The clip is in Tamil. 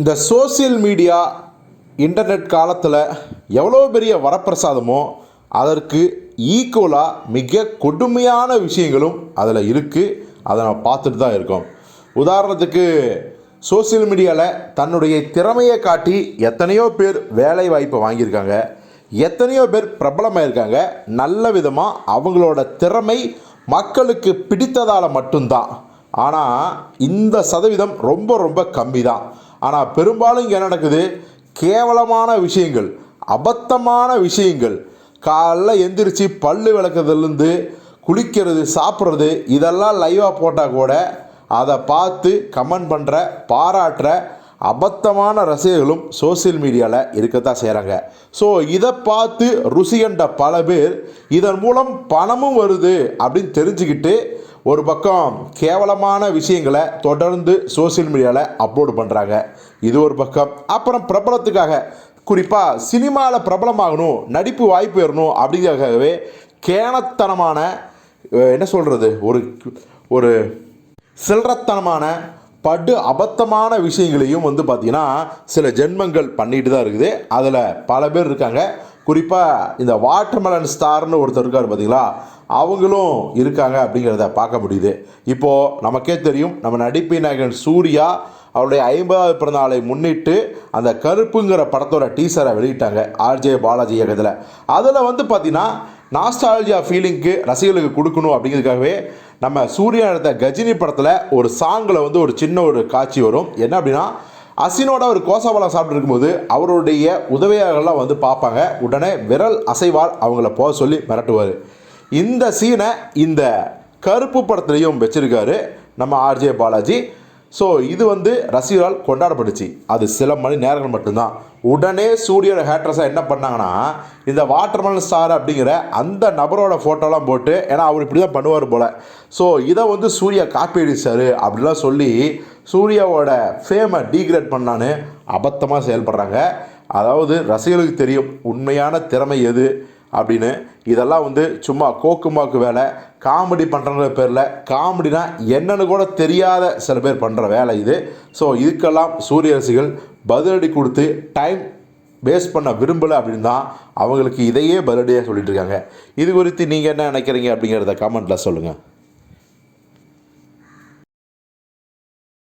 இந்த சோசியல் மீடியா இன்டர்நெட் காலத்தில் எவ்வளோ பெரிய வரப்பிரசாதமோ அதற்கு ஈக்குவலாக மிக கொடுமையான விஷயங்களும் அதில் இருக்குது அதை நம்ம பார்த்துட்டு தான் இருக்கோம். உதாரணத்துக்கு சோசியல் மீடியாவில் தன்னுடைய திறமையை காட்டி எத்தனையோ பேர் வேலை வாய்ப்பை வாங்கியிருக்காங்க. எத்தனையோ பேர் பிரபலமாயிருக்காங்க. நல்ல விதமாக அவங்களோட திறமை மக்களுக்கு பிடித்ததால் மட்டும்தான். ஆனால் இந்த சதவீதம் ரொம்ப ரொம்ப கம்மி தான் ஆனால் பெரும்பாலும் இங்கே என்ன நடக்குது? கேவலமான விஷயங்கள் அபத்தமான விஷயங்கள். காலைல எந்திரிச்சு பல்லு விளக்குறதுலேருந்து குளிக்கிறது சாப்பிட்றது இதெல்லாம் லைவாக போட்டால் கூட அதை பார்த்து கமெண்ட் பண்ணுற பாராட்டுற அபத்தமான ரசிகர்களும் சோஷியல் மீடியாவில் இருக்கத்தான் செய்கிறாங்க ஸோ இதை பார்த்து ருசிகண்ட பல பேர் இதன் மூலம் பணமும் வருது அப்படின்னு தெரிஞ்சுக்கிட்டு ஒரு பக்கம் கேவலமான விஷயங்களை தொடர்ந்து சோஷியல் மீடியாவில் அப்லோடு பண்ணுறாங்க இது ஒரு பக்கம். அப்புறம் பிரபலத்துக்காக குறிப்பாக சினிமாவில் பிரபலமாகணும் நடிப்பு வாய்ப்பு வரணும் அப்படிங்கிறதுக்காகவே கேனத்தனமான என்ன சொல்கிறது ஒரு ஒரு சில்லறத்தனமான படு அபத்தமான விஷயங்களையும் வந்து பார்த்திங்கன்னா சில ஜென்மங்கள் பண்ணிட்டு தான் இருக்குது. அதில் பல பேர் இருக்காங்க. குறிப்பாக இந்த வாட்டர்மெலன் ஸ்டார்னு ஒருத்தர் இருக்கார் பார்த்தீங்களா அவங்களும் இருக்காங்க அப்படிங்கிறத பார்க்க முடியுது. இப்போது நமக்கே தெரியும் நம்ம நடிப்பு நாயகன் சூர்யா அவருடைய ஐம்பதாவது பிறந்தநாளை முன்னிட்டு அந்த கருப்புங்கிற படத்தோட டீசரை வெளியிட்டாங்க ஆர்ஜே பாலாஜி இயக்கத்தில். அதில் வந்து பார்த்தீங்கன்னா நாஸ்டாலஜியா ஃபீலிங்க்கு ரசிகர்களுக்கு கொடுக்கணும் அப்படிங்கிறதுக்காகவே நம்ம சூர்யா எடுத்த கஜினி படத்தில் ஒரு சாங்கில் வந்து ஒரு சின்ன ஒரு காட்சி வரும். என்ன அப்படின்னா அசினோட ஒரு கோசாபலம் சாப்பிட்டு இருக்கும்போது அவருடைய உதவியாளர்கள்லாம் வந்து பார்ப்பாங்க. உடனே விரல் அசைவால் அவங்கள போக சொல்லி மிரட்டுவார். இந்த சீனை இந்த கருப்பு படத்துலையும் வச்சிருக்காரு நம்ம ஆர்ஜே பாலாஜி. ஸோ இது வந்து ரசிகரால் கொண்டாடப்பட்டுச்சு. அது சில மணி நேரங்கள் மட்டும்தான். உடனே சூர்யோட ஹேட்ரஸாக என்ன பண்ணாங்கன்னா இந்த வாட்டர்மேன் ஸ்டார் அப்படிங்கிற அந்த நபரோட ஃபோட்டோலாம் போட்டு ஏன்னா அவர் இப்படி தான் பண்ணுவார் போல். ஸோ இதை வந்து சூர்யா காப்பி அடிச்சார் அப்படிலாம் சொல்லி சூர்யாவோட ஃபேமை டீக்ரேட் பண்ணான்னு அபத்தமாக செயல்படுறாங்க. அதாவது ரசிகர்களுக்கு தெரியும் உண்மையான திறமை எது? அப்படின்னு இதெல்லாம் வந்து சும்மா கோக்குமாக்கு வேலை. காமெடி பண்ணுற பேரில் காமெடினா என்னன்னு கூட தெரியாத சில பேர் பண்ணுற வேலை இது. ஸோ இதுக்கெல்லாம் சூரிய ரசிகள் பதிலடி கொடுத்து டைம் வேஸ்ட் பண்ண விரும்பலை அப்படின்னு தான் அவங்களுக்கு இதையே பதிலடியாக சொல்லிட்டு இருக்காங்க. இது குறித்து நீங்கள் என்ன நினைக்கிறீங்க அப்படிங்கிறத கமெண்ட்டில் சொல்லுங்கள்